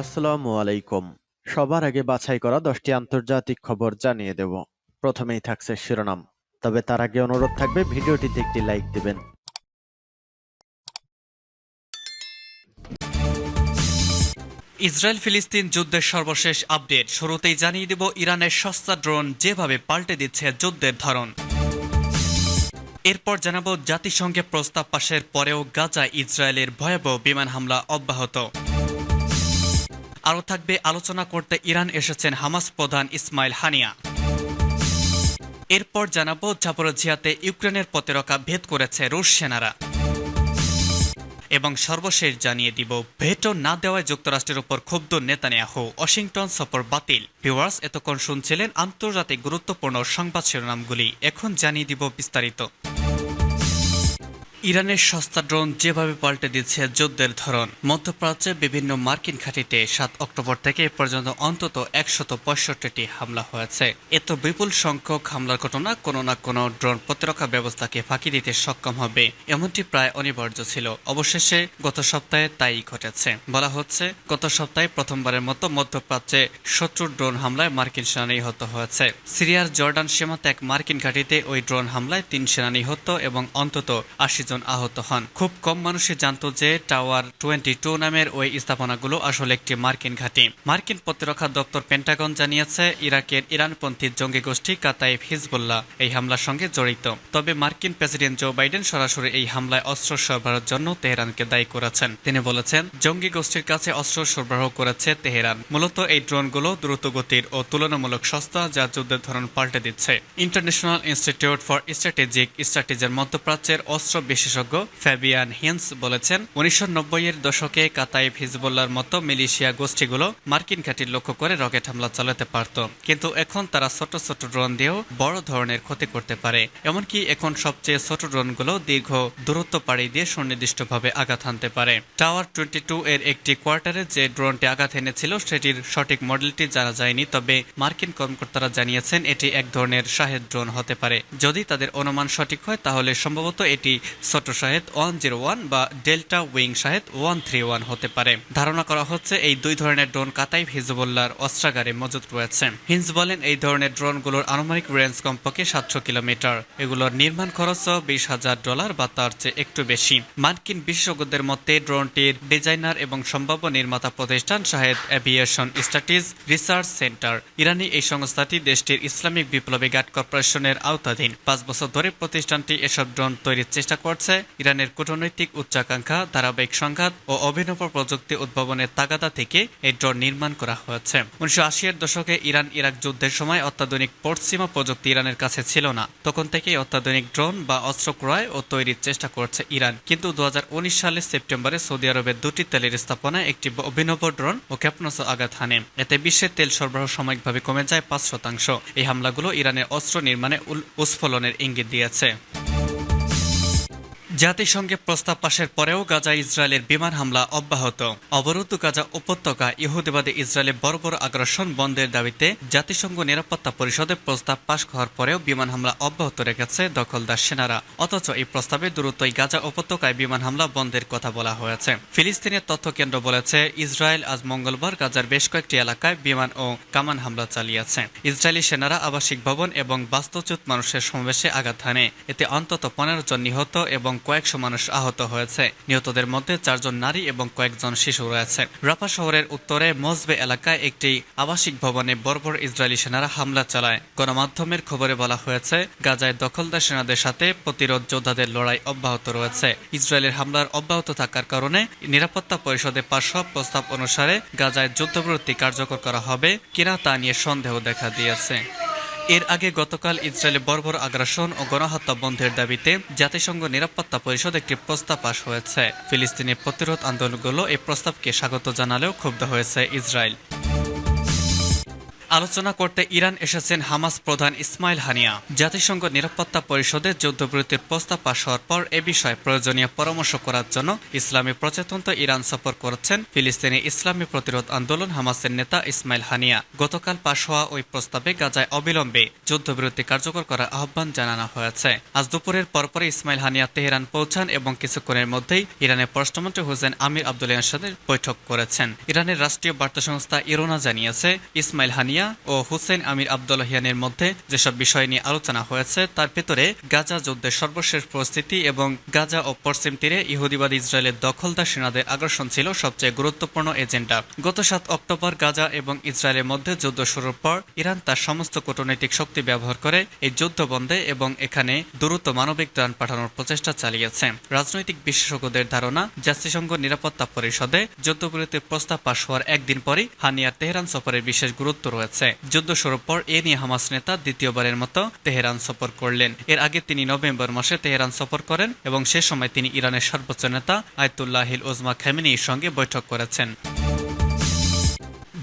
আসসালামু আলাইকুম। সবার আগে বাছাই করা দশটি আন্তর্জাতিক খবর জানিয়ে দেব। প্রথমেই থাকছে শিরোনাম। তবে তার আগে অনুরোধ থাকবে, ভিডিওটিতে একটি লাইক দিবেন। ইসরায়েল ফিলিস্তিন যুদ্ধের সর্বশেষ আপডেট। শুরুতেই জানিয়ে দেব, ইরানের সস্তা ড্রোন যেভাবে পাল্টে দিচ্ছে যুদ্ধের ধরন। এরপর জানাব, জাতিসংঘে প্রস্তাব পাশের পরেও গাজা ইসরায়েলের ভয়াবহ বিমান হামলা অব্যাহত। আরও থাকবে আলোচনা করতে ইরান এসেছেন হামাস প্রধান ইসমাইল হানিয়া। এরপর জানাব জাপরজিয়াতে ইউক্রেনের প্রতিরক্ষা ভেদ করেছে রুশ সেনারা। এবং সর্বশেষ জানিয়ে দিব, ভেটো না দেওয়ায় যুক্তরাষ্ট্রের উপর ক্ষুব্ধ নেতানিয়াহু। ওয়াশিংটন সফর বাতিল। ভিউয়ার্স, এতক্ষণ শুনছিলেন আন্তর্জাতিক গুরুত্বপূর্ণ সংবাদ শিরোনামগুলি। এখন জানিয়ে দিব বিস্তারিত। ইরানের সস্তা ড্রোন যেভাবে পাল্টে দিচ্ছে যুদ্ধের ধরন মধ্যপ্রাচ্যে বিভিন্ন মার্কিন ঘাঁটিতে সাত অক্টোবর থেকে পর্যন্ত অন্তত একশত পঁয়ষট্টিটি হামলা হয়েছে। এত বিপুল সংখ্যক হামলার ঘটনা কোনো না কোনো ড্রোন প্রতিরক্ষা ব্যবস্থাকে ফাঁকি দিতে সক্ষম হবে, এমনটি প্রায় অনিবার্য ছিল। অবশেষে গত সপ্তাহে তাই ঘটেছে। বলা হচ্ছে, গত সপ্তাহে প্রথমবারের মতো মধ্যপ্রাচ্যে শত্রুর ড্রোন হামলায় মার্কিন সেনা নিহত হয়েছে। সিরিয়ার জর্ডান সীমান্তে এক মার্কিন ঘাঁটিতে ওই ড্রোন হামলায় তিন সেনা নিহত এবং অন্তত আশি জন আহত হন। খুব কম মানুষই জানত যে টাওয়ার টোয়েন্টি টু নামের ওই স্থাপনাগুলো আসলে একটি মার্কিন ঘাঁটি। মার্কিন প্রতিরক্ষা দপ্তর পেন্টাগন জানিয়েছে, ইরাকের ইরানপন্থী জঙ্গি গোষ্ঠী কাতাইফ হিজবুল্লাহ এই হামলার সঙ্গে জড়িত। তবে মার্কিন প্রেসিডেন্ট জো বাইডেন সরাসরি এই হামলায় অস্ত্র সরবরাহের জন্য তেহরানকে দায়ী করেছেন। তিনি বলেছেন, জঙ্গি গোষ্ঠীর কাছে অস্ত্র সরবরাহ করেছে তেহরান। মূলত এই ড্রোনগুলো দ্রুতগতির ও তুলনামূলক সস্তা যা যুদ্ধের ধরন পাল্টে দিচ্ছে। ইন্টারন্যাশনাল ইনস্টিটিউট ফর স্ট্র্যাটেজিক স্ট্র্যাটেজির মধ্যপ্রাচ্যের অস্ত্র বিশেষজ্ঞ ফ্যাবিয়ান হিন্স বলেছেন, উনিশশো এর দশকে কাতাইফ হিজবুল্লার মতো মিলিশিয়া গোষ্ঠীগুলো মার্কিন ঘাঁটির লক্ষ্য করে রকেট হামলা চালাতে পারত। কিন্তু এখন তারা ছোট ছোট ড্রোন দিয়েও বড় ধরনের ক্ষতি করতে পারে। এমনকি এখন সবচেয়ে ছোট ড্রোনগুলো দীর্ঘ দূরত্ব পাড়ি দিয়ে সুনির্দিষ্টভাবে আঘাত হানতে পারে। টাওয়ার টোয়েন্টি টু এর একটি কোয়ার্টারে যে ড্রোনটি আঘাত এনেছিল, সেটির সঠিক মডেলটি জানা যায়নি, তবে মার্কিন কর্মকর্তারা জানিয়েছেন, এটি এক ধরনের শাহেদ ড্রোন হতে পারে। যদি তাদের অনুমান সঠিক হয়, তাহলে সম্ভবত এটি ছোট শাহেদ ওয়ান জিরো ওয়ান বা delta wing Shahed one three one হতে পারে। ধারণা করা হচ্ছে এই দুই ধরনের ড্রোন কাতাইফ হিজবুল্লার অস্ত্রাগারে মজুত রয়েছে। হিন্স বলেন এই ধরনের ড্রোনগুলোর আনুমানিক রেঞ্জ কমপক্ষে সাতশো কিলোমিটার। এগুলোর নির্মাণ খরচ বিশ হাজার ডলার বা তার চেয়ে একটু বেশি। মার্কিন বিশেষজ্ঞদের মতে ড্রোনটির ডিজাইনার এবং সম্ভাব্য নির্মাতা প্রতিষ্ঠান Shahed aviation studies research centre. ইরানি এই সংস্থাটি দেশটির ইসলামিক বিপ্লবী গার্ড কর্পোরেশনের আওতাধীন। পাঁচ বছর ধরে প্রতিষ্ঠানটি এসব ড্রোন তৈরির চেষ্টা করছে। ইরানের কূটনৈতিক উচ্চাকাঙ্ক্ষা, ধারাবাহিক সংঘাত ও অভিনব প্রযুক্তি উদ্ভাবনের তাগাদা থেকে এই ড্রোন নির্মাণ করা হয়েছে। উনিশশো আশির দশকে ইরান ইরাক যুদ্ধের সময় অত্যাধুনিক পশ্চিমা প্রযুক্তি ইরানের কাছে ছিল না। তখন থেকেই অত্যাধুনিক ড্রোন বা অস্ত্র ক্রয় ও তৈরির চেষ্টা করছে ইরান। কিন্তু দু হাজার উনিশ সালের সেপ্টেম্বরে সৌদি আরবের দুটি তেলের স্থাপনায় একটি অভিনব ড্রোন ও ক্ষেপণাস্ত্র আঘাত হানে। এতে বিশ্বের তেল সরবরাহ সাময়িকভাবে কমে যায় পাঁচ শতাংশ। এই হামলাগুলো ইরানের অস্ত্র নির্মাণে উস্ফলনের ইঙ্গিত দিয়েছে। জাতিসংঘে প্রস্তাব পাশের পরেও গাজা ইসরায়েলের বিমান হামলা অব্যাহত। অবরুদ্ধ গাজা উপত্যকা ইহুদিবাদী ইসরায়েলের বড় বড় আগ্রাসন বন্ধের দাবিতে জাতিসংঘ নিরাপত্তা পরিষদে প্রস্তাব পাশ হওয়ার পরেও বিমান হামলা অব্যাহত রেখেছে দখলদার সেনারা। অথচ এই প্রস্তাবে দ্রুতই গাজা উপত্যকায় বিমান হামলা বন্ধের কথা বলা হয়েছে। ফিলিস্তিনের তথ্য কেন্দ্র বলেছে, ইসরায়েল আজ মঙ্গলবার গাজার বেশ কয়েকটি এলাকায় বিমান ও কামান হামলা চালিয়েছে। ইসরায়েলি সেনারা আবাসিক ভবন এবং বাস্তুচ্যুত মানুষের সমাবেশে আঘাত হানে। এতে অন্তত পনেরো জন নিহত এবং কয়েকশো মানুষ আহত হয়েছে। নিহতদের মধ্যে চারজন নারী এবং কয়েকজন শিশু রয়েছে। রাফা শহরের উত্তরে মজবে এলাকায় একটি আবাসিক ভবনে বর্বর ইসরায়েলি সেনারা হামলা চালায়। গণমাধ্যমের খবরে বলা হয়েছে, গাজায় দখলদার সেনাদের সাথে প্রতিরোধ যোদ্ধাদের লড়াই অব্যাহত রয়েছে। ইসরায়েলের হামলার অব্যাহত থাকার কারণে নিরাপত্তা পরিষদে হওয়া প্রস্তাব অনুসারে গাজায় যুদ্ধবিরতি কার্যকর করা হবে কিনা তা নিয়ে সন্দেহ দেখা দিয়েছে। এর আগে গতকাল ইসরায়েলে বর্বর আগ্রাসন ও গণহত্যা বন্ধের দাবিতে জাতিসংঘ নিরাপত্তা পরিষদ একটি প্রস্তাব পাশ হয়েছে। ফিলিস্তিনি প্রতিরোধ আন্দোলনগুলো এই প্রস্তাবকে স্বাগত জানালেও ক্ষুব্ধ হয়েছে ইসরায়েল। আলোচনা করতে ইরান এসেছেন হামাস প্রধান ইসমাইল হানিয়া। জাতিসংঘ নিরাপত্তা পরিষদে যুদ্ধবিরতির প্রস্তাব পাশ হওয়ার পর এ বিষয়ে প্রয়োজনীয় পরামর্শ করার জন্য ইসলামী প্রচেতন্ত ইরান সফর করেছেন। ফিলিস্তিনি ইসলামী প্রতিরোধ আন্দোলন হামাসের নেতা ইসমাইল হানিয়া। গতকাল পাশ হওয়া ওই প্রস্তাবে গাজায় অবিলম্বে যুদ্ধবিরতি কার্যকর করার আহ্বান জানানো হয়েছে। আজ দুপুরের পরপরই ইসমাইল হানিয়া তেহরান পৌঁছান এবং কিছুক্ষণের মধ্যেই ইরানের পররাষ্ট্রমন্ত্রী হোসেন আমির আবদুল্লাহর সাথে বৈঠক করেছেন। ইরানের রাষ্ট্রীয় বার্তা সংস্থা ইরোনা জানিয়েছে, ইসমাইল হানিয়া ও হুসেন আমির আবদুল্লাহিয়ানের মধ্যে যেসব বিষয় নিয়ে আলোচনা হয়েছে, তার ভেতরে গাজা যুদ্ধের সর্বশেষ পরিস্থিতি এবং গাজা ও পশ্চিম তীরে ইহুদিবাদ ইসরায়েলের দখলদার সেনাদের আগ্রাসন ছিল সবচেয়ে গুরুত্বপূর্ণ এজেন্ডা। গত সাত অক্টোবর গাজা এবং ইসরায়েলের মধ্যে যুদ্ধ শুরুর পর ইরান তার সমস্ত কূটনৈতিক শক্তি ব্যবহার করে এই যুদ্ধ বন্ধে এবং এখানে দ্রুত মানবিক ত্রাণ পাঠানোর প্রচেষ্টা চালিয়েছে। রাজনৈতিক বিশেষজ্ঞদের ধারণা, জাতিসংঘ নিরাপত্তা পরিষদে যুদ্ধবিরতির প্রস্তাব পাশ হওয়ার একদিন পরই হানিয়ার তেহরান সফরের বিশেষ গুরুত্ব রয়েছে। যুদ্ধ শুরুর পর এ নিয়ে হামাস নেতা দ্বিতীয়বারের মতো তেহরান সফর করলেন। এর আগে তিনি নভেম্বর মাসে তেহরান সফর করেন এবং সে সময় তিনি ইরানের সর্বোচ্চ নেতা আয়তুল্লাহিল ওজমা খেমিনির সঙ্গে বৈঠক করেছেন।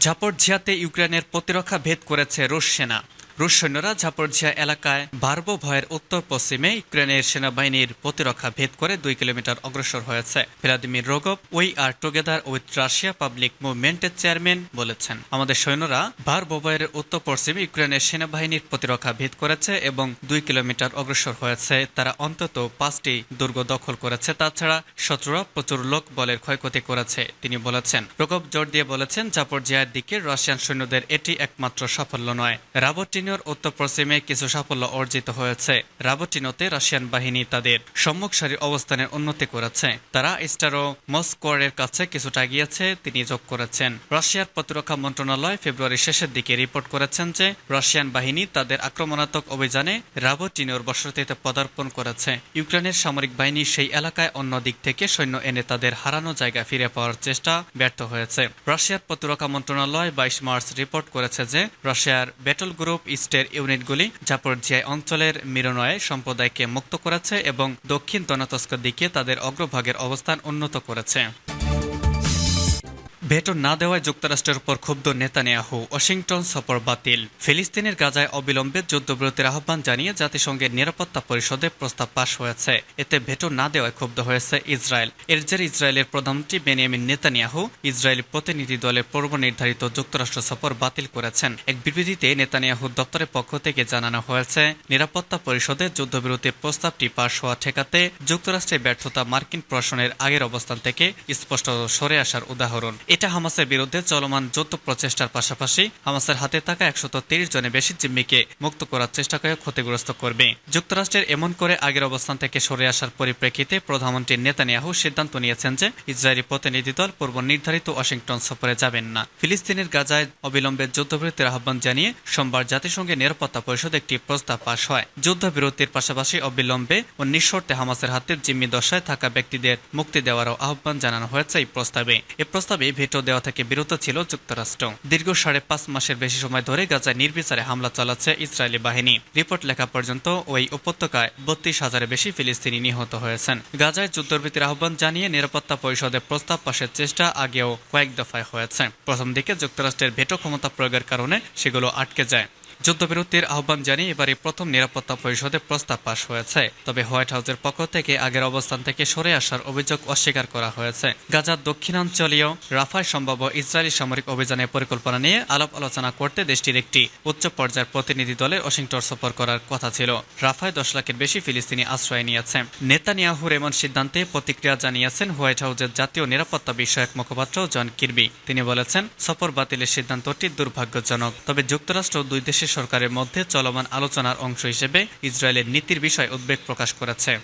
ঝাপড়ঝিয়াতে ইউক্রেনের প্রতিরক্ষা ভেদ করেছে রুশ সেনা। রুশ সৈন্যরা ঝাপড়ঝিয়া এলাকায় বার্বো ভয়ের উত্তর পশ্চিমে ইউক্রেনের সেনাবাহিনীর প্রতিরক্ষা ভেদ করে দুই কিলোমিটার অগ্রসর হয়েছে। Vladimir Rogov, we are together with Russia public মুভমেন্টের chairman বলেছেন। আমাদের সৈন্যরা বার্বো ভয়ের উত্তর পশ্চিমে ইউক্রেনের সেনাবাহিনীর প্রতিরক্ষা ভেদ করেছে এবং দুই কিলোমিটার অগ্রসর হয়েছে। তারা অন্তত পাঁচটি দুর্গ দখল করেছে। তাছাড়া শত্রুরা প্রচুর লোক বলের ক্ষয়ক্ষতি করেছে, তিনি বলেছেন। রোগব জোর দিয়ে বলেছেন জাপড়জিয়ার দিকে রাশিয়ান সৈন্যদের এটি একমাত্র সাফল্য নয়। রাবটিনোর উত্তর পশ্চিমে কিছু সাফল্য অর্জিত হয়েছে। রাবটিনোতে রাশিয়ান বাহিনী তাদের সম্মুখ সারির অবস্থানের উন্নতি করেছে। তারা স্টারো মস্কোয়ারের কাছে কিছুটা এগিয়েছে তিনি যোগ করেছেন। রাশিয়ার প্রতিরক্ষা মন্ত্রণালয় ফেব্রুয়ারি শেষের দিকে রিপোর্ট করেছেন যে, রাশিয়ান বাহিনী তাদের আক্রমণাত্মক অভিযানে রাবটিনোর বসতিতে পদার্পণ করেছে। ইউক্রেনের সামরিক বাহিনী সেই এলাকায় অন্য দিক থেকে সৈন্য এনে তাদের হারানো জায়গা ফিরে পাওয়ার চেষ্টা ব্যর্থ হয়েছে। রাশিয়ার প্রতিরক্ষা মন্ত্রণালয় বাইশ মার্চ রিপোর্ট করেছে যে, রাশিয়ার ব্যাটল গ্রুপ ইস্টের ইউনিটগুলি জাপরজিয়ায় অঞ্চলের মিরনয়ে সম্প্রদায়কে মুক্ত করেছে এবং দক্ষিণ দনাতস্কের দিকে তাদের অগ্রভাগের অবস্থান উন্নত করেছে। ভেটো না দেওয়ায় যুক্তরাষ্ট্রের উপর ক্ষুব্ধ নেতানিয়াহু ওয়াশিংটন সফর বাতিল। ফিলিস্তিনের গাজায় অবিলম্বে যুদ্ধবিরতির আহ্বান জানিয়ে জাতিসংঘের নিরাপত্তা পরিষদে প্রস্তাব পাশ হয়েছে। এতে ভেটো না দেওয়ায় ক্ষুব্ধ হয়েছে ইসরায়েল। এর জের ইসরায়েলের প্রধানমন্ত্রী বেনিয়ামিন নেতানিয়াহু ইসরায়েলি প্রতিনিধি দলের পূর্ব নির্ধারিত যুক্তরাষ্ট্র সফর বাতিল করেছেন। এক বিবৃতিতে নেতানিয়াহুর দপ্তরের পক্ষ থেকে জানানো হয়েছে, নিরাপত্তা পরিষদে যুদ্ধবিরতির প্রস্তাবটি পাশ হওয়া ঠেকাতে যুক্তরাষ্ট্রের ব্যর্থতা মার্কিন প্রশাসনের আগের অবস্থান থেকে স্পষ্ট সরে আসার উদাহরণ। এটা হামাসের বিরুদ্ধে চলমান যৌথ প্রচেষ্টার পাশাপাশি হামাসের হাতে থাকা একশত তিরিশ জনের বেশি জিম্মিকে মুক্ত করার চেষ্টা করে ক্ষতিগ্রস্ত করবে। যুক্তরাষ্ট্রের এমন করে আগের অবস্থান থেকে সরে আসার পরিপ্রেক্ষিতে প্রধানমন্ত্রী নেতানিয়াহু সিদ্ধান্ত নিয়েছেন যে ইসরায়েলি প্রতিনিধি দল পূর্ব নির্ধারিত ওয়াশিংটন সফরে যাবেন না। ফিলিস্তিনের গাজায় অবিলম্বে যুদ্ধবিরতির আহ্বান জানিয়ে সোমবার জাতিসংঘের নিরাপত্তা পরিষদ একটি প্রস্তাব পাশ হয়। যুদ্ধবিরতির পাশাপাশি অবিলম্বে ও নিঃশর্তে হামাসের হাতে জিম্মি দশায় থাকা ব্যক্তিদের মুক্তি দেওয়ারও আহ্বান জানানো হয়েছে এই প্রস্তাবে। এ প্রস্তাবে ভেটো দেওয়া থেকে বিরত ছিল যুক্তরাষ্ট্র। দীর্ঘ সাড়ে পাঁচ মাসের বেশি সময় ধরে গাজায় নির্বিচারে হামলা চালাচ্ছে ইসরায়েলি বাহিনী। রিপোর্ট লেখা পর্যন্ত ওই উপত্যকায় বত্রিশ হাজারের বেশি ফিলিস্তিনি নিহত হয়েছেন। গাজায় যুদ্ধবৃত্তির আহ্বান জানিয়ে নিরাপত্তা পরিষদের প্রস্তাব পাশের চেষ্টা আগেও কয়েক দফায় হয়েছে। প্রথম দিকে যুক্তরাষ্ট্রের ভেটো ক্ষমতা প্রয়োগের কারণে সেগুলো আটকে যায়। যুদ্ধবিরতির আহ্বান জানিয়ে এবারে প্রথম নিরাপত্তা পরিষদে প্রস্তাব পাশ হয়েছে। তবে হোয়াইট হাউসের পক্ষ থেকে আগের অবস্থান থেকে সরে আসার অভিযোগ অস্বীকার করা হয়েছে। গাজার দক্ষিণাঞ্চলীয় রাফায় সম্ভাব্য ইসরায়েলি সামরিক অভিযানের পরিকল্পনা নিয়ে আলাপ আলোচনা করতে দেশটির একটি উচ্চ পর্যায়ের প্রতিনিধি দলের ওয়াশিংটন সফর করার কথা ছিল। রাফায় দশ লাখের বেশি ফিলিস্তিনি আশ্রয় নিয়েছে। নেতানিয়াহুর এমন সিদ্ধান্তে প্রতিক্রিয়া জানিয়েছেন হোয়াইট হাউসের জাতীয় নিরাপত্তা বিষয়ক মুখপাত্র জন কিরবি। তিনি বলেছেন, সফর বাতিলের সিদ্ধান্তটি দুর্ভাগ্যজনক। তবে যুক্তরাষ্ট্র দুই দেশের সরকারের মধ্যে চলমান আলোচনার অংশ হিসেবে ইসরায়েলের নীতির বিষয়ে উদ্বেগ প্রকাশ করেছে।